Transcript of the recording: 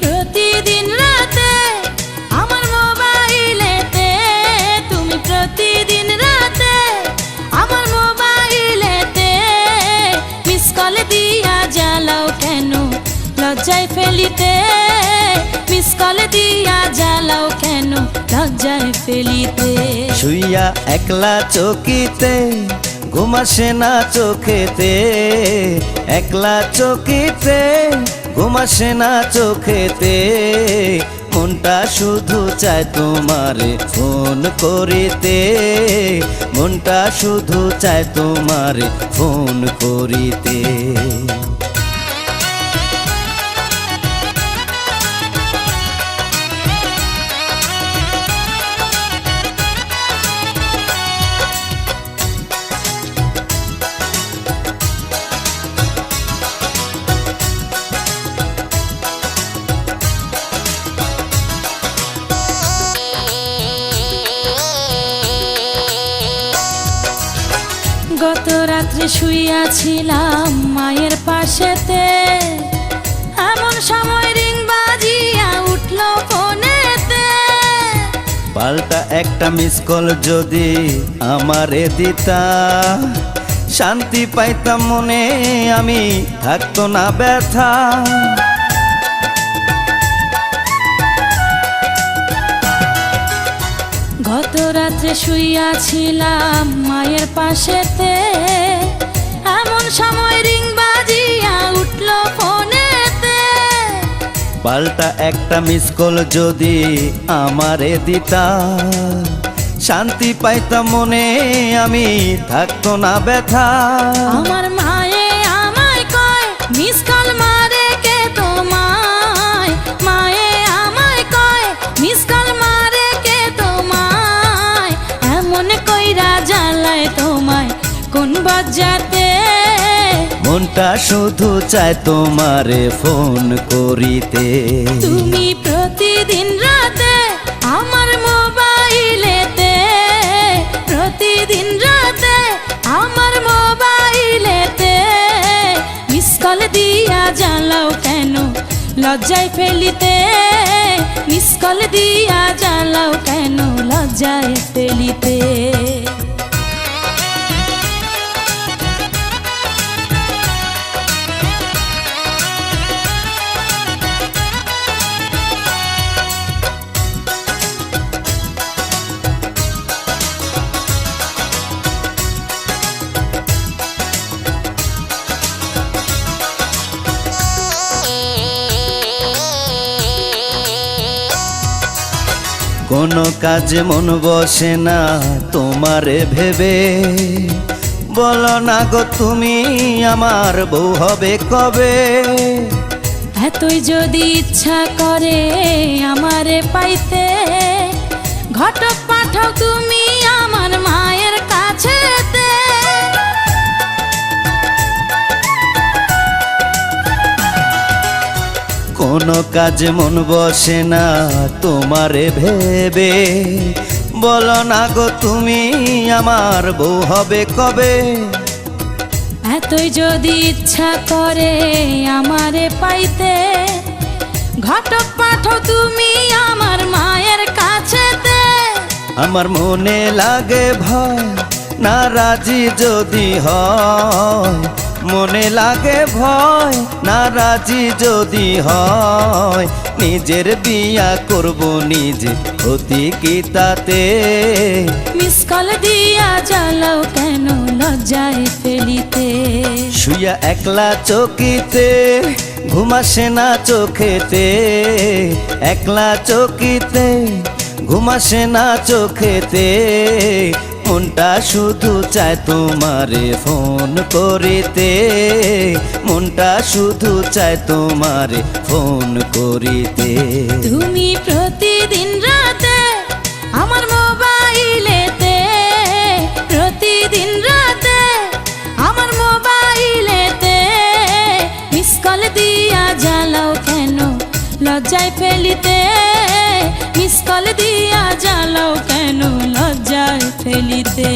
প্রতিদিন রাতে আমার মোবাইলেতে, তুমি প্রতিদিন রাতে আমার মোবাইলেতে মিস কল দিয়া জ্বালাও কেন? লজ্জায় ফেলিতে মিস কল দিয়া জ্বালাও কেন? লজ্জায় ফেলিতে। শুইয়া একলা চকিতে ঘুমাসে না চোখেতে, একলা চকিতে ঘুমাসে না চোখেতে, মনটা শুধু চায় তোমারে ফোন করিতে। মনটা শুধু চায় তোমারে ফোন করিতে। গত রাত্রে শুইয়াছিলাম মায়ের পাশেতে। এমন সময় রিং বাজিয়া উঠল ফোনেতে। পাল্টা একটা মিস কল যদি আমারে দিতা। শান্তি পাইতাম মনে আমি থাকতো না ব্যথা। গত রাত্রে শুইয়াছিলাম মায়ের পাশেতে। এমন সময় রিং বাজিয়া উঠল ফোনেতে। পাল্টা একটা মিস কল যদি আমারে দিতা। শান্তি পাইতাম মনে আমি থাকতো না ব্যথা। আমার মায়ে বাজাতে মনটা শুধু চায় তোমারে ফোন করিতে। তুমি প্রতিদিন রাতে আমার মোবাইলেতে প্রতিদিন রাতে আমার মোবাইলেতে মিস কল দিয়া জ্বালাও কেন? লজ্জায় ফেলিতে মিস কল দিয়া জ্বালাও কেন? লজ্জায় ফেলিতে। কোনো কাজে মন বসে না তোমারে ভেবে। বলো না গো, তুমি আমার বউ হবে কবে? এতই যদি ইচ্ছা করে আমারে পাইতে, ঘটক পাঠাও তুমি আমার মায়ের কাছেতে কোনো কাজে মন বসে না তোমারে ভেবে। বলো না গো তুমি আমার বউ হবে কবে? এতই যদি ইচ্ছা করে আমারে পাইতে ঘটক পাঠাও তুমি আমার মায়ের কাছেতে। আমার মনে লাগে ভয় না রাজি যদি হয় মনে লাগে ভয় না রাজি যদি হয় নিজের বিয়া করব নিজে অতি কি তাতে মিস কল দিয়া জ্বালাও কেন লজ্জায় ফেলিতে? শুয়া একলা চকিতে ঘুমাসে না চোখেতে। একলা চকিতে ঘুমাসে না চোখেতে। মনটা শুধু চায় তোমারে ফোন করিতে। মনটা শুধু চায় তোমারে ফোন করিতে। তুমি প্রতিদিন রাতে আমার মোবাইলেতে, প্রতিদিন রাতে আমার মোবাইলেতে মিস কল দিয়া জ্বালাও কেন? লজ্জায় ফেলিতে। পিস্তল দিয়া জালও কেন লজ্জায় ফেলিতে?